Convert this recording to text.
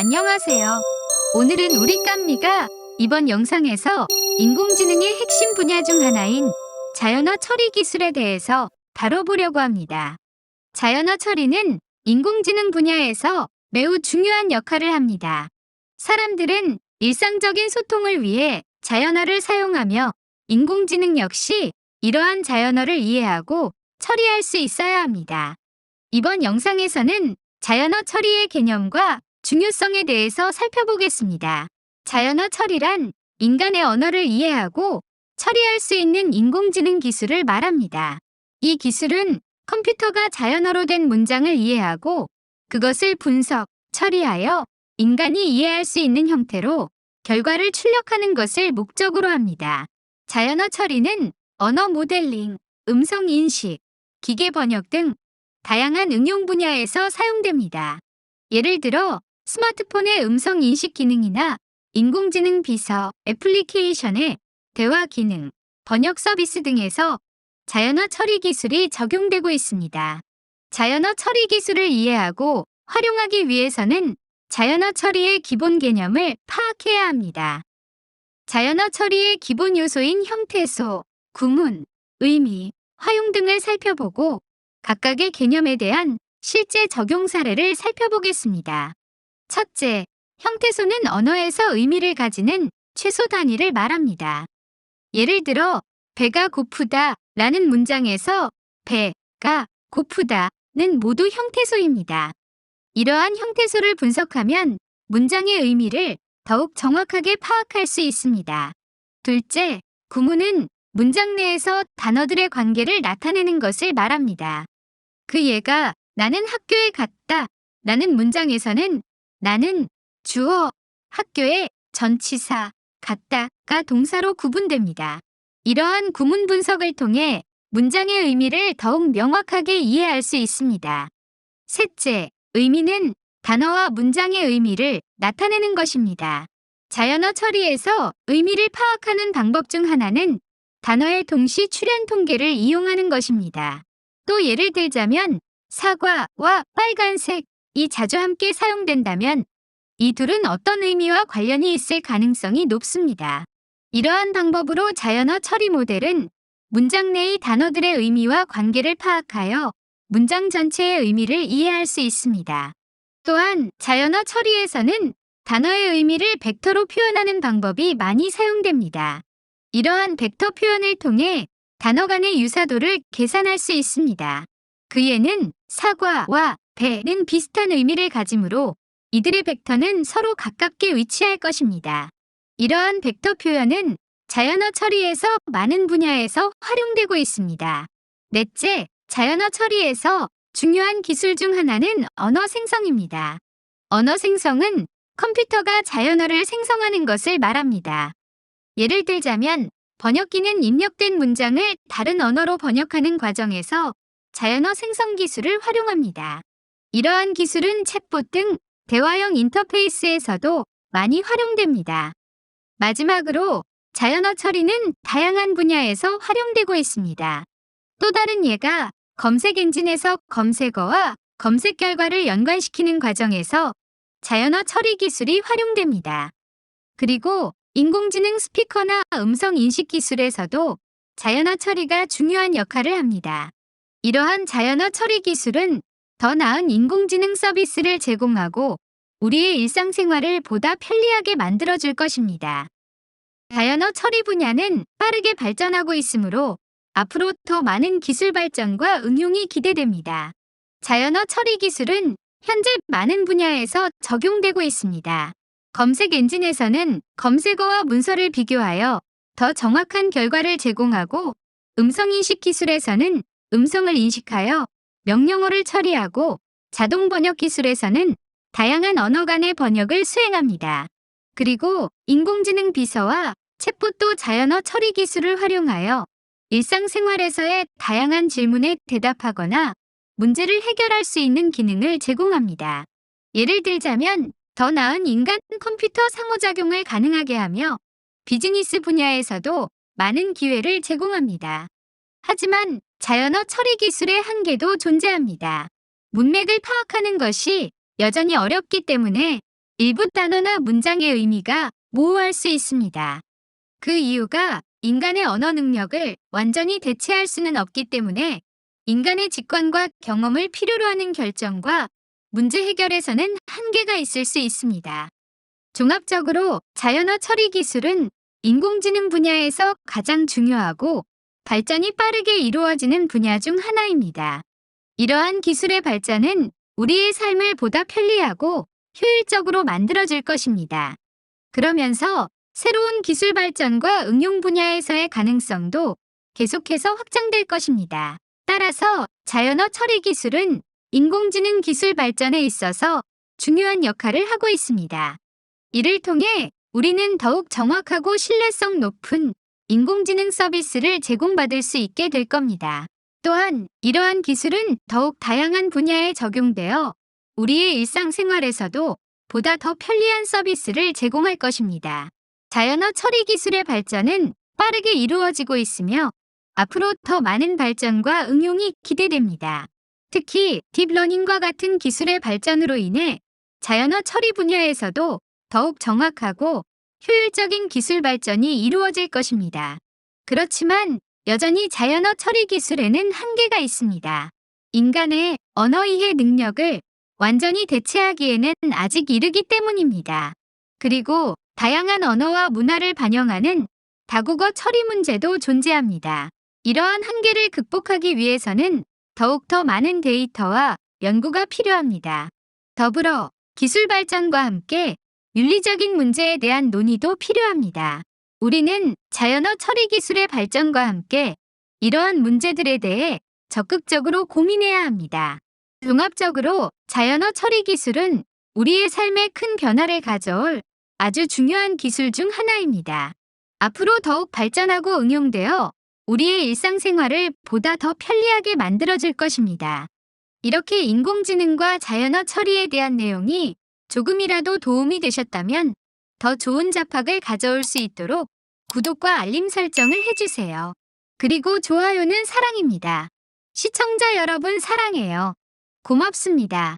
안녕하세요. 오늘은 우리 깜미가 이번 영상에서 인공지능의 핵심 분야 중 하나인 자연어 처리 기술에 대해서 다뤄보려고 합니다. 자연어 처리는 인공지능 분야에서 매우 중요한 역할을 합니다. 사람들은 일상적인 소통을 위해 자연어를 사용하며 인공지능 역시 이러한 자연어를 이해하고 처리할 수 있어야 합니다. 이번 영상에서는 자연어 처리의 개념과 중요성에 대해서 살펴보겠습니다. 자연어 처리란 인간의 언어를 이해하고 처리할 수 있는 인공지능 기술을 말합니다. 이 기술은 컴퓨터가 자연어로 된 문장을 이해하고 그것을 분석, 처리하여 인간이 이해할 수 있는 형태로 결과를 출력하는 것을 목적으로 합니다. 자연어 처리는 언어 모델링, 음성 인식, 기계 번역 등 다양한 응용 분야에서 사용됩니다. 예를 들어 스마트폰의 음성 인식 기능이나 인공지능 비서 애플리케이션의 대화 기능, 번역 서비스 등에서 자연어 처리 기술이 적용되고 있습니다. 자연어 처리 기술을 이해하고 활용하기 위해서는 자연어 처리의 기본 개념을 파악해야 합니다. 자연어 처리의 기본 요소인 형태소, 구문, 의미, 화용 등을 살펴보고 각각의 개념에 대한 실제 적용 사례를 살펴보겠습니다. 첫째, 형태소는 언어에서 의미를 가지는 최소 단위를 말합니다. 예를 들어, 배가 고프다 라는 문장에서 배가 고프다는 모두 형태소입니다. 이러한 형태소를 분석하면 문장의 의미를 더욱 정확하게 파악할 수 있습니다. 둘째, 구문은 문장 내에서 단어들의 관계를 나타내는 것을 말합니다. 그 예가 나는 학교에 갔다 라는 문장에서는 나는 주어, 학교에 전치사, 갔다가 동사로 구분됩니다. 이러한 구문 분석을 통해 문장의 의미를 더욱 명확하게 이해할 수 있습니다. 셋째, 의미는 단어와 문장의 의미를 나타내는 것입니다. 자연어 처리에서 의미를 파악하는 방법 중 하나는 단어의 동시 출현 통계를 이용하는 것입니다. 또 예를 들자면 사과와 빨간색 이 자주 함께 사용된다면 이 둘은 어떤 의미와 관련이 있을 가능성이 높습니다. 이러한 방법으로 자연어 처리 모델은 문장 내의 단어들의 의미와 관계를 파악하여 문장 전체의 의미를 이해할 수 있습니다. 또한 자연어 처리에서는 단어의 의미를 벡터로 표현하는 방법이 많이 사용됩니다. 이러한 벡터 표현을 통해 단어 간의 유사도를 계산할 수 있습니다. 그 예는 사과와 배는 비슷한 의미를 가지므로 이들의 벡터는 서로 가깝게 위치할 것입니다. 이러한 벡터 표현은 자연어 처리에서 많은 분야에서 활용되고 있습니다. 넷째, 자연어 처리에서 중요한 기술 중 하나는 언어 생성입니다. 언어 생성은 컴퓨터가 자연어를 생성하는 것을 말합니다. 예를 들자면 번역기는 입력된 문장을 다른 언어로 번역하는 과정에서 자연어 생성 기술을 활용합니다. 이러한 기술은 챗봇 등 대화형 인터페이스에서도 많이 활용됩니다. 마지막으로 자연어 처리는 다양한 분야에서 활용되고 있습니다. 또 다른 예가 검색 엔진에서 검색어와 검색 결과를 연관시키는 과정에서 자연어 처리 기술이 활용됩니다. 그리고 인공지능 스피커나 음성 인식 기술에서도 자연어 처리가 중요한 역할을 합니다. 이러한 자연어 처리 기술은 더 나은 인공지능 서비스를 제공하고 우리의 일상생활을 보다 편리하게 만들어줄 것입니다. 자연어 처리 분야는 빠르게 발전하고 있으므로 앞으로 더 많은 기술 발전과 응용이 기대됩니다. 자연어 처리 기술은 현재 많은 분야에서 적용되고 있습니다. 검색 엔진에서는 검색어와 문서를 비교하여 더 정확한 결과를 제공하고 음성인식 기술에서는 음성을 인식하여 명령어를 처리하고 자동 번역 기술에서는 다양한 언어 간의 번역을 수행합니다. 그리고 인공지능 비서와 챗봇도 자연어 처리 기술을 활용하여 일상생활에서의 다양한 질문에 대답하거나 문제를 해결할 수 있는 기능을 제공합니다. 예를 들자면 더 나은 인간 컴퓨터 상호작용을 가능하게 하며 비즈니스 분야에서도 많은 기회를 제공합니다. 하지만 자연어 처리 기술의 한계도 존재합니다. 문맥을 파악하는 것이 여전히 어렵기 때문에 일부 단어나 문장의 의미가 모호할 수 있습니다. 그 이유가 인간의 언어 능력을 완전히 대체할 수는 없기 때문에 인간의 직관과 경험을 필요로 하는 결정과 문제 해결에서는 한계가 있을 수 있습니다. 종합적으로 자연어 처리 기술은 인공지능 분야에서 가장 중요하고 발전이 빠르게 이루어지는 분야 중 하나입니다. 이러한 기술의 발전은 우리의 삶을 보다 편리하고 효율적으로 만들어줄 것입니다. 그러면서 새로운 기술 발전과 응용 분야에서의 가능성도 계속해서 확장될 것입니다. 따라서 자연어 처리 기술은 인공지능 기술 발전에 있어서 중요한 역할을 하고 있습니다. 이를 통해 우리는 더욱 정확하고 신뢰성 높은 인공지능 서비스를 제공받을 수 있게 될 겁니다. 또한 이러한 기술은 더욱 다양한 분야에 적용되어 우리의 일상생활에서도 보다 더 편리한 서비스를 제공할 것입니다. 자연어 처리 기술의 발전은 빠르게 이루어지고 있으며 앞으로 더 많은 발전과 응용이 기대됩니다. 특히 딥러닝과 같은 기술의 발전으로 인해 자연어 처리 분야에서도 더욱 정확하고 효율적인 기술 발전이 이루어질 것입니다. 그렇지만 여전히 자연어 처리 기술에는 한계가 있습니다. 인간의 언어 이해 능력을 완전히 대체하기에는 아직 이르기 때문입니다. 그리고 다양한 언어와 문화를 반영하는 다국어 처리 문제도 존재합니다. 이러한 한계를 극복하기 위해서는 더욱더 많은 데이터와 연구가 필요합니다. 더불어 기술 발전과 함께 윤리적인 문제에 대한 논의도 필요합니다. 우리는 자연어 처리 기술의 발전과 함께 이러한 문제들에 대해 적극적으로 고민해야 합니다. 종합적으로 자연어 처리 기술은 우리의 삶에 큰 변화를 가져올 아주 중요한 기술 중 하나입니다. 앞으로 더욱 발전하고 응용되어 우리의 일상생활을 보다 더 편리하게 만들어줄 것입니다. 이렇게 인공지능과 자연어 처리에 대한 내용이 조금이라도 도움이 되셨다면 더 좋은 잡학을 가져올 수 있도록 구독과 알림 설정을 해주세요. 그리고 좋아요는 사랑입니다. 시청자 여러분 사랑해요. 고맙습니다.